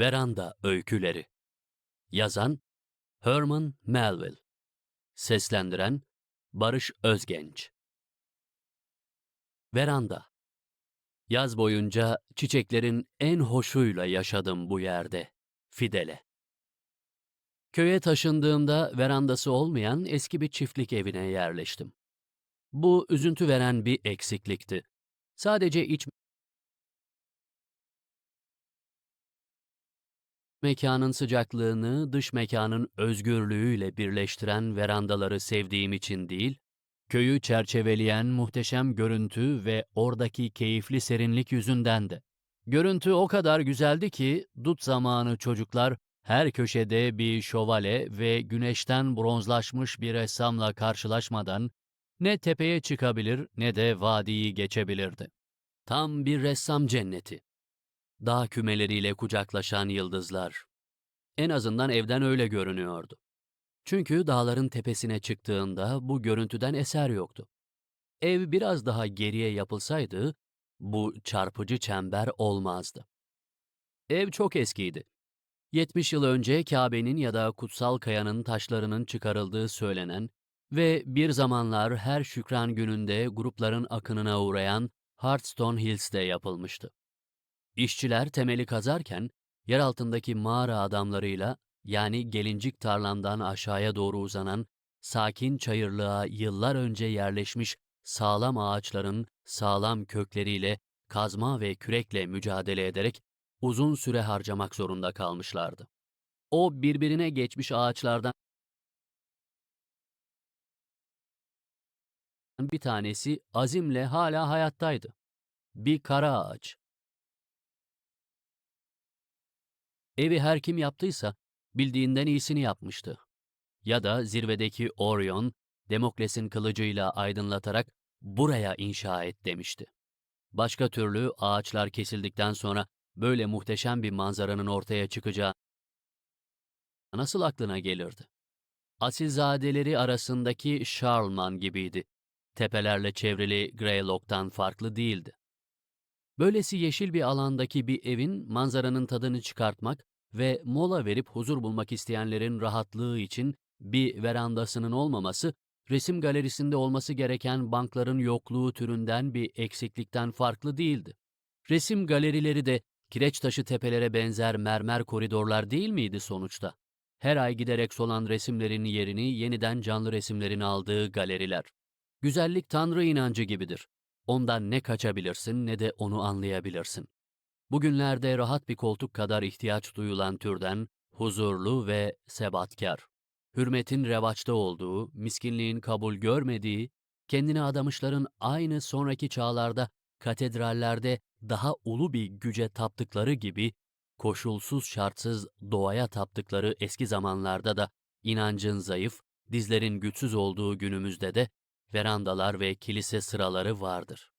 Veranda Öyküleri Yazan Herman Melville Seslendiren Barış Özgenç Veranda Yaz boyunca çiçeklerin en hoşuyla yaşadım bu yerde. Fidele Köye taşındığımda verandası olmayan eski bir çiftlik evine yerleştim. Bu üzüntü veren bir eksiklikti. Sadece iç mekanın sıcaklığını dış mekanın özgürlüğüyle birleştiren verandaları sevdiğim için değil, köyü çerçeveleyen muhteşem görüntü ve oradaki keyifli serinlik yüzünden de. Görüntü o kadar güzeldi ki dut zamanı çocuklar her köşede bir şövalye ve güneşten bronzlaşmış bir ressamla karşılaşmadan ne tepeye çıkabilir ne de vadiyi geçebilirdi. Tam bir ressam cenneti. Dağ kümeleriyle kucaklaşan yıldızlar. En azından evden öyle görünüyordu. Çünkü dağların tepesine çıktığında bu görüntüden eser yoktu. Ev biraz daha geriye yapılsaydı bu çarpıcı çember olmazdı. Ev çok eskiydi. 70 yıl önce Kabe'nin ya da kutsal kayanın taşlarının çıkarıldığı söylenen ve bir zamanlar her şükran gününde grupların akınına uğrayan Hartstone Hills'te yapılmıştı. İşçiler temeli kazarken yer altındaki mağara adamlarıyla yani gelincik tarlandan aşağıya doğru uzanan sakin çayırlığa yıllar önce yerleşmiş sağlam ağaçların sağlam kökleriyle kazma ve kürekle mücadele ederek uzun süre harcamak zorunda kalmışlardı. O birbirine geçmiş ağaçlardan bir tanesi azimle hala hayattaydı. Bir kara ağaç. Evi her kim yaptıysa bildiğinden iyisini yapmıştı. Ya da zirvedeki Orion, Demokles'in kılıcıyla aydınlatarak buraya inşa et demişti. Başka türlü ağaçlar kesildikten sonra böyle muhteşem bir manzaranın ortaya çıkacağı nasıl aklına gelirdi? Asilzadeleri arasındaki Charlemagne gibiydi. Tepelerle çevrili Greylock'tan farklı değildi. Böylesi yeşil bir alandaki bir evin manzaranın tadını çıkartmak ve mola verip huzur bulmak isteyenlerin rahatlığı için bir verandasının olmaması, resim galerisinde olması gereken bankların yokluğu türünden bir eksiklikten farklı değildi. Resim galerileri de kireç taşı tepelere benzer mermer koridorlar değil miydi sonuçta? Her ay giderek solan resimlerin yerini yeniden canlı resimlerin aldığı galeriler. Güzellik tanrı inancı gibidir. Ondan ne kaçabilirsin ne de onu anlayabilirsin. Bugünlerde rahat bir koltuk kadar ihtiyaç duyulan türden huzurlu ve sebatkar. Hürmetin revaçta olduğu, miskinliğin kabul görmediği, kendine adamışların aynı sonraki çağlarda katedrallerde daha ulu bir güce taptıkları gibi koşulsuz şartsız doğaya taptıkları eski zamanlarda da inancın zayıf, dizlerin güçsüz olduğu günümüzde de verandalar ve kilise sıraları vardır.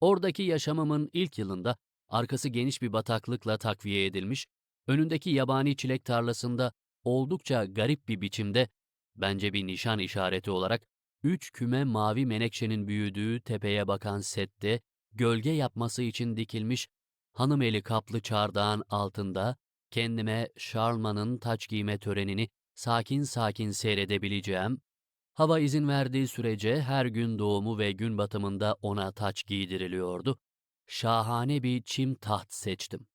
Oradaki yaşamımın ilk yılında arkası geniş bir bataklıkla takviye edilmiş, önündeki yabani çilek tarlasında oldukça garip bir biçimde, bence bir nişan işareti olarak, üç küme mavi menekşenin büyüdüğü tepeye bakan sette, gölge yapması için dikilmiş hanımeli kaplı çardağın altında, kendime Şarlman'ın taç giyme törenini sakin sakin seyredebileceğim, hava izin verdiği sürece her gün doğumu ve gün batımında ona taç giydiriliyordu şahane bir çim taht seçtim.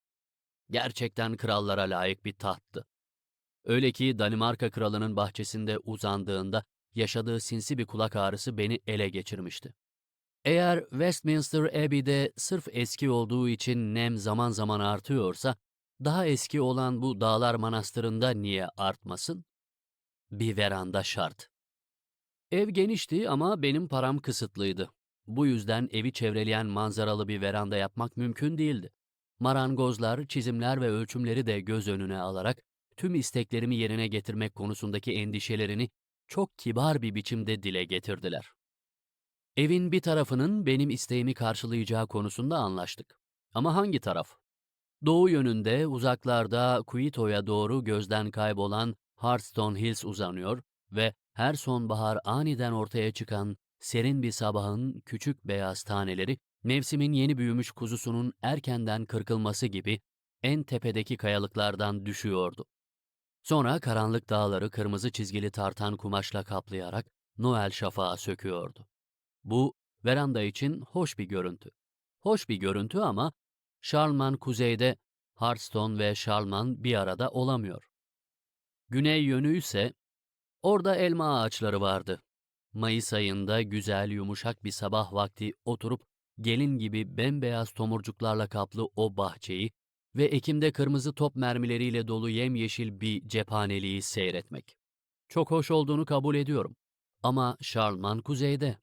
Gerçekten krallara layık bir tahttı. Öyle ki Danimarka kralının bahçesinde uzandığında yaşadığı sinsi bir kulak ağrısı beni ele geçirmişti. Eğer Westminster Abbey'de sırf eski olduğu için nem zaman zaman artıyorsa, daha eski olan bu dağlar manastırında niye artmasın? Bir veranda şart. Ev genişti ama benim param kısıtlıydı. Bu yüzden evi çevreleyen manzaralı bir veranda yapmak mümkün değildi. Marangozlar, çizimler ve ölçümleri de göz önüne alarak tüm isteklerimi yerine getirmek konusundaki endişelerini çok kibar bir biçimde dile getirdiler. Evin bir tarafının benim isteğimi karşılayacağı konusunda anlaştık. Ama hangi taraf? Doğu yönünde uzaklarda Quito'ya doğru gözden kaybolan Hartstone Hills uzanıyor ve her sonbahar aniden ortaya çıkan serin bir sabahın küçük beyaz taneleri, mevsimin yeni büyümüş kuzusunun erkenden kırkılması gibi en tepedeki kayalıklardan düşüyordu. Sonra karanlık dağları kırmızı çizgili tartan kumaşla kaplayarak Noel şafağı söküyordu. Bu veranda için hoş bir görüntü. Hoş bir görüntü ama Charlemagne kuzeyde, Hearthstone ve Charlemagne bir arada olamıyor. Güney yönü ise orada elma ağaçları vardı. Mayıs ayında güzel yumuşak bir sabah vakti oturup gelin gibi bembeyaz tomurcuklarla kaplı o bahçeyi ve Ekim'de kırmızı top mermileriyle dolu yemyeşil bir cephaneliği seyretmek. Çok hoş olduğunu kabul ediyorum. Ama Charlemagne kuzeyde.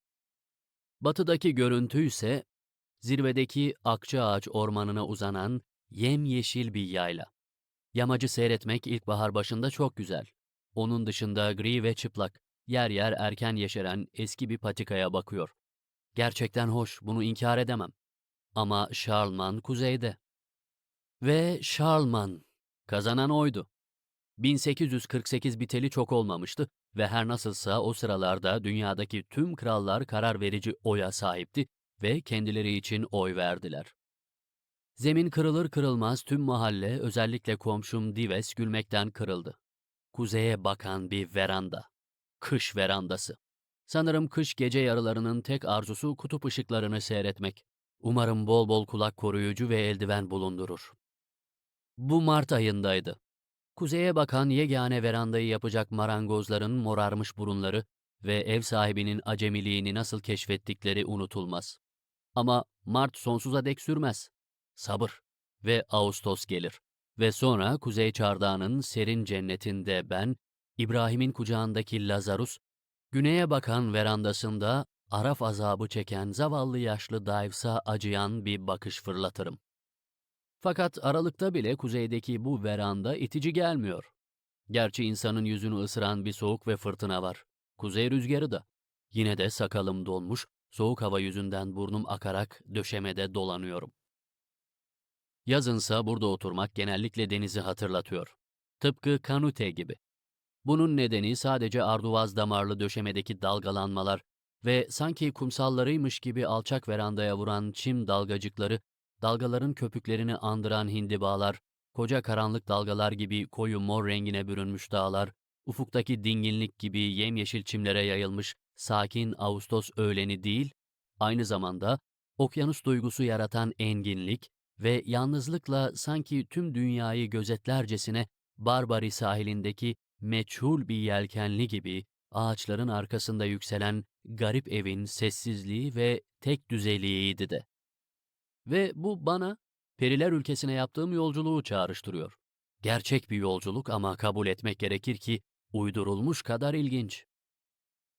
Batıdaki görüntü ise zirvedeki Akçaağaç ormanına uzanan yemyeşil bir yayla. Yamacı seyretmek ilkbahar başında çok güzel. Onun dışında gri ve çıplak, yer yer erken yeşeren eski bir patikaya bakıyor. Gerçekten hoş, bunu inkar edemem. Ama Charlemagne kuzeyde. Ve Charlemagne, kazanan oydu. 1848 biteli çok olmamıştı ve her nasılsa o sıralarda dünyadaki tüm krallar karar verici oya sahipti ve kendileri için oy verdiler. Zemin kırılır kırılmaz tüm mahalle özellikle komşum Dives gülmekten kırıldı. Kuzeye bakan bir veranda. Kış verandası. Sanırım kış gece yarılarının tek arzusu kutup ışıklarını seyretmek. Umarım bol bol kulak koruyucu ve eldiven bulundurur. Bu Mart ayındaydı. Kuzeye bakan yegane verandayı yapacak marangozların morarmış burunları ve ev sahibinin acemiliğini nasıl keşfettikleri unutulmaz. Ama Mart sonsuza dek sürmez. Sabır ve Ağustos gelir. Ve sonra Kuzey Çardağı'nın serin cennetinde ben, İbrahim'in kucağındaki Lazarus, güneye bakan verandasında araf azabı çeken zavallı yaşlı Dives'a acıyan bir bakış fırlatırım. Fakat aralıkta bile kuzeydeki bu veranda itici gelmiyor. Gerçi insanın yüzünü ısıran bir soğuk ve fırtına var. Kuzey rüzgarı da. Yine de sakalım donmuş, soğuk hava yüzünden burnum akarak döşemede dolanıyorum. Yazınsa burada oturmak genellikle denizi hatırlatıyor. Tıpkı kanute gibi. Bunun nedeni sadece arduvaz damarlı döşemedeki dalgalanmalar ve sanki kumsallarıymış gibi alçak verandaya vuran çim dalgacıkları, dalgaların köpüklerini andıran hindibalar, koca karanlık dalgalar gibi koyu mor rengine bürünmüş dağlar, ufuktaki dinginlik gibi yemyeşil çimlere yayılmış sakin Ağustos öğleni değil, aynı zamanda okyanus duygusu yaratan enginlik ve yalnızlıkla sanki tüm dünyayı gözetlercesine Barbary sahilindeki meçhul bir yelkenli gibi ağaçların arkasında yükselen garip evin sessizliği ve tek düzeliğiydi de. Ve bu bana periler ülkesine yaptığım yolculuğu çağrıştırıyor. Gerçek bir yolculuk ama kabul etmek gerekir ki uydurulmuş kadar ilginç.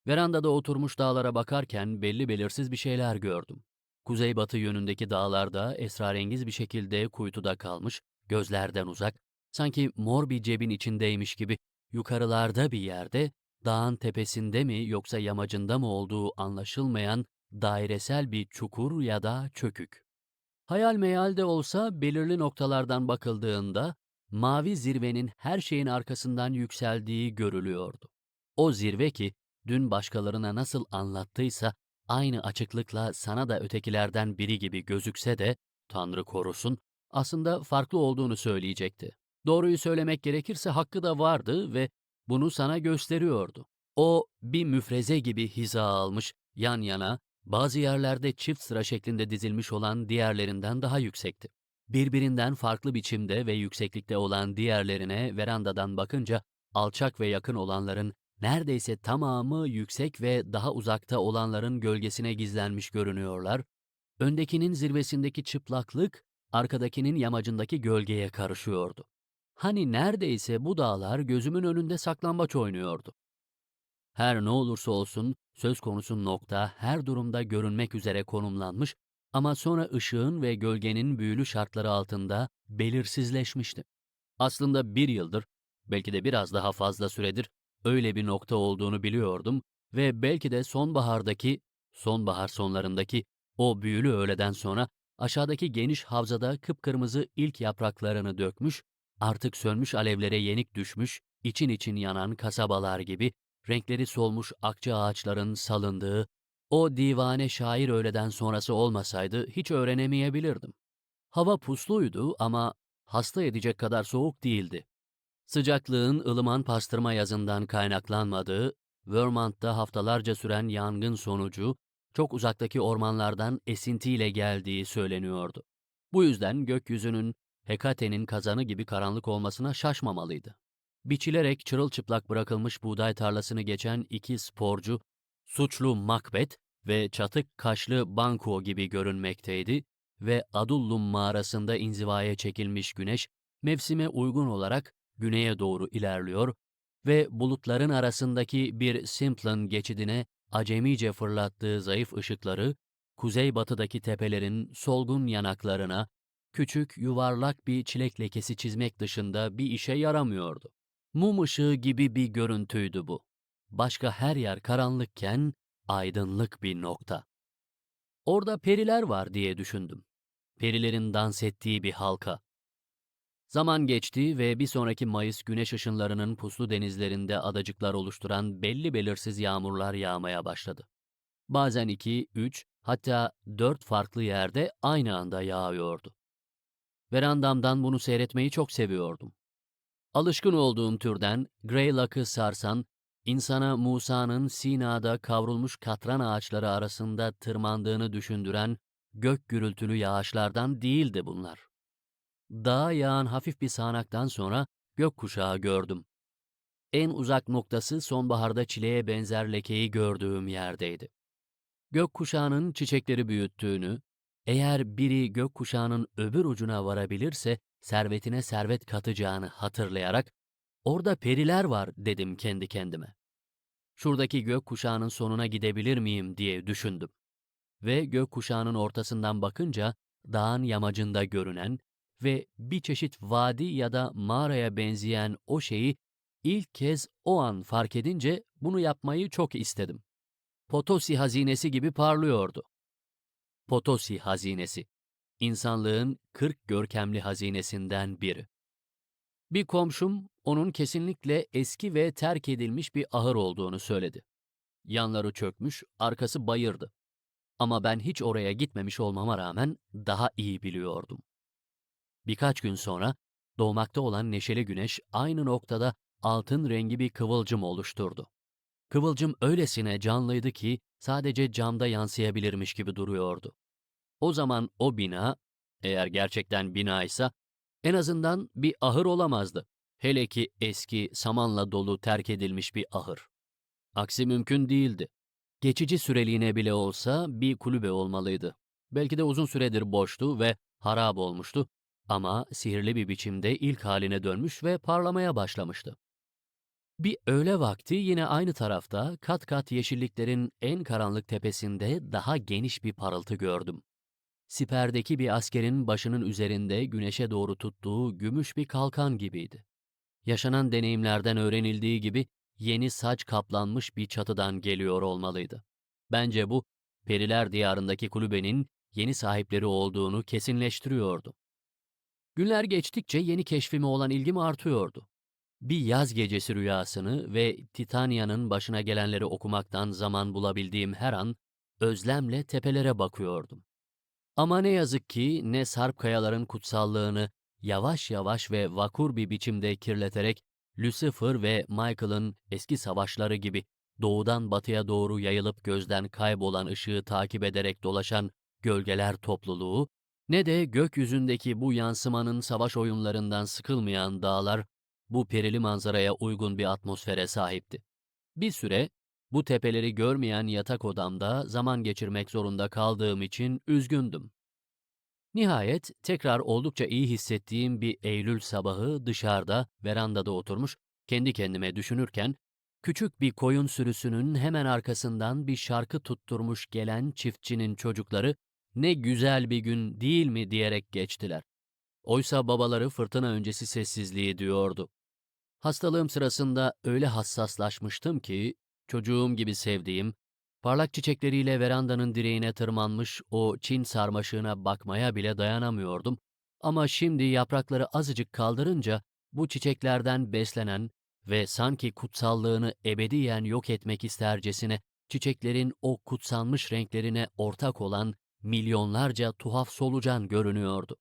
Verandada oturmuş dağlara bakarken belli belirsiz bir şeyler gördüm. Kuzeybatı yönündeki dağlarda esrarengiz bir şekilde kuytuda kalmış, gözlerden uzak, sanki mor bir cebin içindeymiş gibi yukarılarda bir yerde, dağın tepesinde mi yoksa yamacında mı olduğu anlaşılmayan dairesel bir çukur ya da çökük. Hayal meyal de olsa belirli noktalardan bakıldığında mavi zirvenin her şeyin arkasından yükseldiği görülüyordu. O zirve ki dün başkalarına nasıl anlattıysa aynı açıklıkla sana da ötekilerden biri gibi gözükse de Tanrı korusun aslında farklı olduğunu söyleyecekti. Doğruyu söylemek gerekirse hakkı da vardı ve bunu sana gösteriyordu. O bir müfreze gibi hiza almış, yan yana, bazı yerlerde çift sıra şeklinde dizilmiş olan diğerlerinden daha yüksekti. Birbirinden farklı biçimde ve yükseklikte olan diğerlerine verandadan bakınca alçak ve yakın olanların neredeyse tamamı yüksek ve daha uzakta olanların gölgesine gizlenmiş görünüyorlar. Öndekinin zirvesindeki çıplaklık, arkadakinin yamacındaki gölgeye karışıyordu. Hani neredeyse bu dağlar gözümün önünde saklambaç oynuyordu. Her ne olursa olsun söz konusu nokta her durumda görünmek üzere konumlanmış ama sonra ışığın ve gölgenin büyülü şartları altında belirsizleşmişti. Aslında bir yıldır, belki de biraz daha fazla süredir öyle bir nokta olduğunu biliyordum ve belki de sonbahardaki, sonbahar sonlarındaki o büyülü öğleden sonra aşağıdaki geniş havzada kıpkırmızı ilk yapraklarını dökmüş, artık sönmüş alevlere yenik düşmüş, için için yanan kasabalar gibi renkleri solmuş akça ağaçların salındığı, o divane şair öğleden sonrası olmasaydı hiç öğrenemeyebilirdim. Hava pusluydu ama hasta edecek kadar soğuk değildi. Sıcaklığın ılıman pastırma yazından kaynaklanmadığı, Vermont'ta haftalarca süren yangın sonucu çok uzaktaki ormanlardan esintiyle geldiği söyleniyordu. Bu yüzden gökyüzünün Hekate'nin kazanı gibi karanlık olmasına şaşmamalıydı. Biçilerek çırılçıplak bırakılmış buğday tarlasını geçen iki sporcu, suçlu Macbeth ve çatık kaşlı Banquo gibi görünmekteydi ve Adullum mağarasında inzivaya çekilmiş güneş, mevsime uygun olarak güneye doğru ilerliyor ve bulutların arasındaki bir Simplon geçidine acemice fırlattığı zayıf ışıkları, kuzeybatıdaki tepelerin solgun yanaklarına küçük yuvarlak bir çilek lekesi çizmek dışında bir işe yaramıyordu. Mum ışığı gibi bir görüntüydü bu. Başka her yer karanlıkken aydınlık bir nokta. Orada periler var diye düşündüm. Perilerin dans ettiği bir halka. Zaman geçti ve bir sonraki Mayıs güneş ışınlarının puslu denizlerinde adacıklar oluşturan belli belirsiz yağmurlar yağmaya başladı. Bazen iki, üç, hatta dört farklı yerde aynı anda yağıyordu. Verandamdan bunu seyretmeyi çok seviyordum. Alışkın olduğum türden Greylock'ı sarsan, insana Musa'nın Sina'da kavrulmuş katran ağaçları arasında tırmandığını düşündüren gök gürültülü yağışlardan değildi bunlar. Dağa yağan hafif bir sağanaktan sonra gökkuşağı gördüm. En uzak noktası sonbaharda çileğe benzer lekeyi gördüğüm yerdeydi. Gökkuşağının çiçekleri büyüttüğünü, eğer biri gökkuşağının öbür ucuna varabilirse servetine servet katacağını hatırlayarak, orada periler var dedim kendi kendime. Şuradaki gökkuşağının sonuna gidebilir miyim diye düşündüm. Ve gökkuşağının ortasından bakınca dağın yamacında görünen ve bir çeşit vadi ya da mağaraya benzeyen o şeyi ilk kez o an fark edince bunu yapmayı çok istedim. Potosi hazinesi gibi parlıyordu. Potosi hazinesi, insanlığın 40 görkemli hazinesinden biri. Bir komşum onun kesinlikle eski ve terk edilmiş bir ahır olduğunu söyledi. Yanları çökmüş, arkası bayırdı. Ama ben hiç oraya gitmemiş olmama rağmen daha iyi biliyordum. Birkaç gün sonra doğmakta olan neşeli güneş aynı noktada altın rengi bir kıvılcım oluşturdu. Kıvılcım öylesine canlıydı ki sadece camda yansıyabilirmiş gibi duruyordu. O zaman o bina, eğer gerçekten binaysa, en azından bir ahır olamazdı. Hele ki eski, samanla dolu terk edilmiş bir ahır. Aksi mümkün değildi. Geçici süreliğine bile olsa bir kulübe olmalıydı. Belki de uzun süredir boştu ve harap olmuştu ama sihirli bir biçimde ilk haline dönmüş ve parlamaya başlamıştı. Bir öğle vakti yine aynı tarafta kat kat yeşilliklerin en karanlık tepesinde daha geniş bir parıltı gördüm. Siperdeki bir askerin başının üzerinde güneşe doğru tuttuğu gümüş bir kalkan gibiydi. Yaşanan deneyimlerden öğrenildiği gibi yeni saç kaplanmış bir çatıdan geliyor olmalıydı. Bence bu, Periler Diyarındaki kulübenin yeni sahipleri olduğunu kesinleştiriyordu. Günler geçtikçe yeni keşfime olan ilgim artıyordu. Bir yaz gecesi rüyasını ve Titania'nın başına gelenleri okumaktan zaman bulabildiğim her an özlemle tepelere bakıyordum. Ama ne yazık ki ne sarp kayaların kutsallığını yavaş yavaş ve vakur bir biçimde kirleterek Lucifer ve Michael'ın eski savaşları gibi doğudan batıya doğru yayılıp gözden kaybolan ışığı takip ederek dolaşan gölgeler topluluğu, ne de gökyüzündeki bu yansımanın savaş oyunlarından sıkılmayan dağlar bu perili manzaraya uygun bir atmosfere sahipti. Bir süre bu tepeleri görmeyen yatak odamda zaman geçirmek zorunda kaldığım için üzgündüm. Nihayet tekrar oldukça iyi hissettiğim bir Eylül sabahı dışarıda, verandada oturmuş, kendi kendime düşünürken, küçük bir koyun sürüsünün hemen arkasından bir şarkı tutturmuş gelen çiftçinin çocukları, ne güzel bir gün değil mi diyerek geçtiler. Oysa babaları fırtına öncesi sessizliği diyordu. Hastalığım sırasında öyle hassaslaşmıştım ki, çocuğum gibi sevdiğim, parlak çiçekleriyle verandanın direğine tırmanmış o Çin sarmaşığına bakmaya bile dayanamıyordum. Ama şimdi yaprakları azıcık kaldırınca bu çiçeklerden beslenen ve sanki kutsallığını ebediyen yok etmek istercesine çiçeklerin o kutsanmış renklerine ortak olan milyonlarca tuhaf solucan görünüyordu.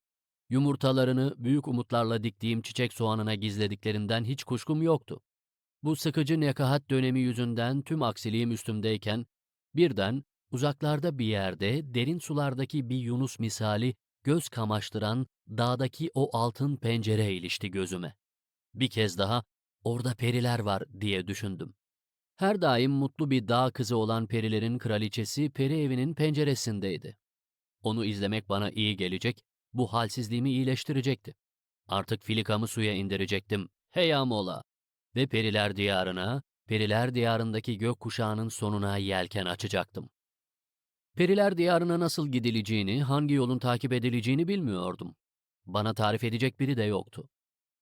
Yumurtalarını büyük umutlarla diktiğim çiçek soğanına gizlediklerinden hiç kuşkum yoktu. Bu sıkıcı nekahat dönemi yüzünden tüm aksiliğim üstümdeyken, birden uzaklarda bir yerde derin sulardaki bir yunus misali göz kamaştıran dağdaki o altın pencere ilişti gözüme. Bir kez daha orada periler var diye düşündüm. Her daim mutlu bir dağ kızı olan perilerin kraliçesi peri evinin penceresindeydi. Onu izlemek bana iyi gelecek, bu halsizliğimi iyileştirecekti. Artık filikamı suya indirecektim. Heya mola! Ve periler diyarına, periler diyarındaki gök kuşağının sonuna yelken açacaktım. Periler diyarına nasıl gidileceğini, hangi yolun takip edileceğini bilmiyordum. Bana tarif edecek biri de yoktu.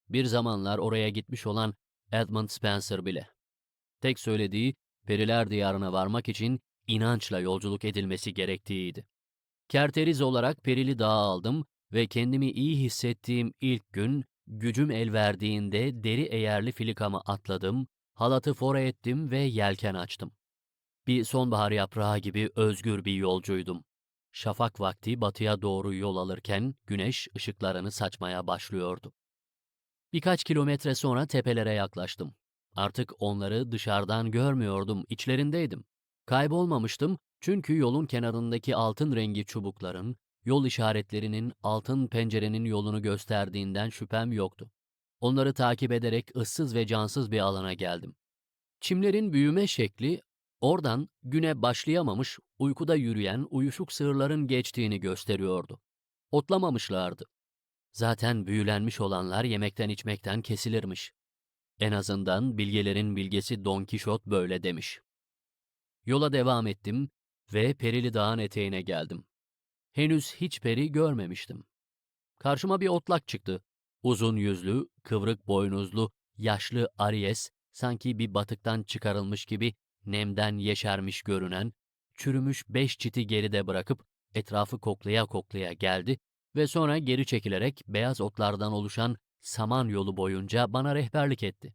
Bir zamanlar oraya gitmiş olan Edmund Spencer bile. Tek söylediği, periler diyarına varmak için inançla yolculuk edilmesi gerektiğiydi. Kerteriz olarak Perili Dağı aldım ve kendimi iyi hissettiğim ilk gün, gücüm el verdiğinde deri eğerli filikamı atladım, halatı fora ettim ve yelken açtım. Bir sonbahar yaprağı gibi özgür bir yolcuydum. Şafak vakti batıya doğru yol alırken güneş ışıklarını saçmaya başlıyordu. Birkaç kilometre sonra tepelere yaklaştım. Artık onları dışarıdan görmüyordum, içlerindeydim. Kaybolmamıştım çünkü yolun kenarındaki altın rengi çubukların, yol işaretlerinin altın pencerenin yolunu gösterdiğinden şüphem yoktu. Onları takip ederek ıssız ve cansız bir alana geldim. Çimlerin büyüme şekli, oradan güne başlayamamış, uykuda yürüyen uyuşuk sığırların geçtiğini gösteriyordu. Otlamamışlardı. Zaten büyülenmiş olanlar yemekten içmekten kesilirmiş. En azından bilgelerin bilgesi Don Kişot böyle demiş. Yola devam ettim ve Perili Dağ'ın eteğine geldim. Henüz hiç peri görmemiştim. Karşıma bir otlak çıktı. Uzun yüzlü, kıvrık boynuzlu, yaşlı Aries, sanki bir batıktan çıkarılmış gibi nemden yeşermiş görünen, çürümüş beş çiti geride bırakıp etrafı koklaya koklaya geldi ve sonra geri çekilerek beyaz otlardan oluşan saman yolu boyunca bana rehberlik etti.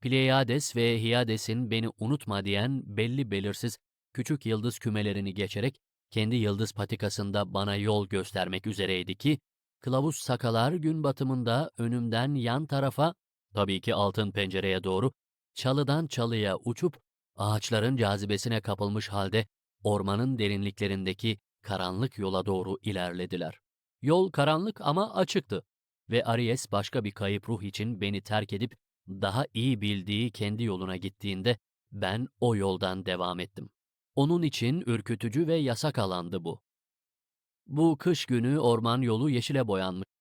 Pleiades ve Hyades'in beni unutma diyen belli belirsiz küçük yıldız kümelerini geçerek kendi yıldız patikasında bana yol göstermek üzereydi ki, kılavuz sakalar gün batımında önümden yan tarafa, tabii ki altın pencereye doğru, çalıdan çalıya uçup ağaçların cazibesine kapılmış halde ormanın derinliklerindeki karanlık yola doğru ilerlediler. Yol karanlık ama açıktı ve Aries başka bir kayıp ruh için beni terk edip daha iyi bildiği kendi yoluna gittiğinde ben o yoldan devam ettim. Onun için ürkütücü ve yasak alandı bu. Bu kış günü orman yolu yeşile boyanmış.